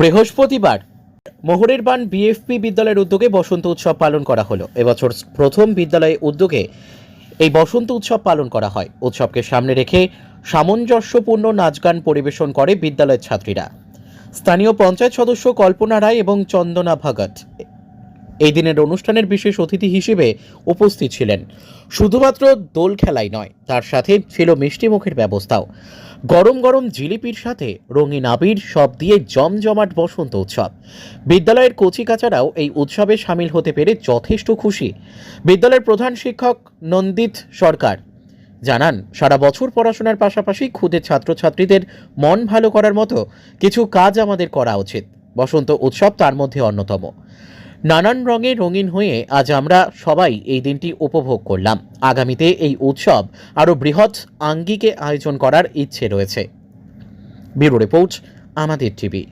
বৃহস্পতিবার মোহরের বান বিএফপি বিদ্যালয়ের উদ্যোগে বসন্ত উৎসব পালন করা হলো। এবছর প্রথম বিদ্যালয়ের উদ্যোগে এই বসন্ত উৎসব পালন করা হয়। উৎসবকে সামনে রেখে সামঞ্জস্যপূর্ণ নাচ গান পরিবেশন করে বিদ্যালয়ের ছাত্রীরা। স্থানীয় পঞ্চায়েত সদস্য কল্পনা রায় এবং চন্দনা ভগত এই দিনের অনুষ্ঠানের বিশেষ অতিথি হিসেবে উপস্থিত ছিলেন। শুধুমাত্র দোল খেলাই নয়, তার সাথে ছিল মিষ্টি মুখের ব্যবস্থাও। গরম গরম জিলিপির সাথে রঙিন আবির সব দিয়ে জমজমাট বসন্ত উৎসব। বিদ্যালয়ের কচিকাচারাও এই উৎসবে সামিল হতে পেরে যথেষ্ট খুশি। বিদ্যালয়ের প্রধান শিক্ষক নন্দিত সরকার জানান, সারা বছর পড়াশোনার পাশাপাশি খুদে ছাত্রছাত্রীদের মন ভালো করার মতো কিছু কাজ আমাদের করা উচিত। বসন্ত উৎসব তার মধ্যে অন্যতম। নানান রঙে রঙিন হয়ে আজ আমরা সবাই এই দিনটি উপভোগ করলাম। আগামীতে এই উৎসব আরও বৃহৎ আঙ্গিকে আয়োজন করার ইচ্ছে রয়েছে। ব্যুরো রিপোর্ট, আমাদের টিভি।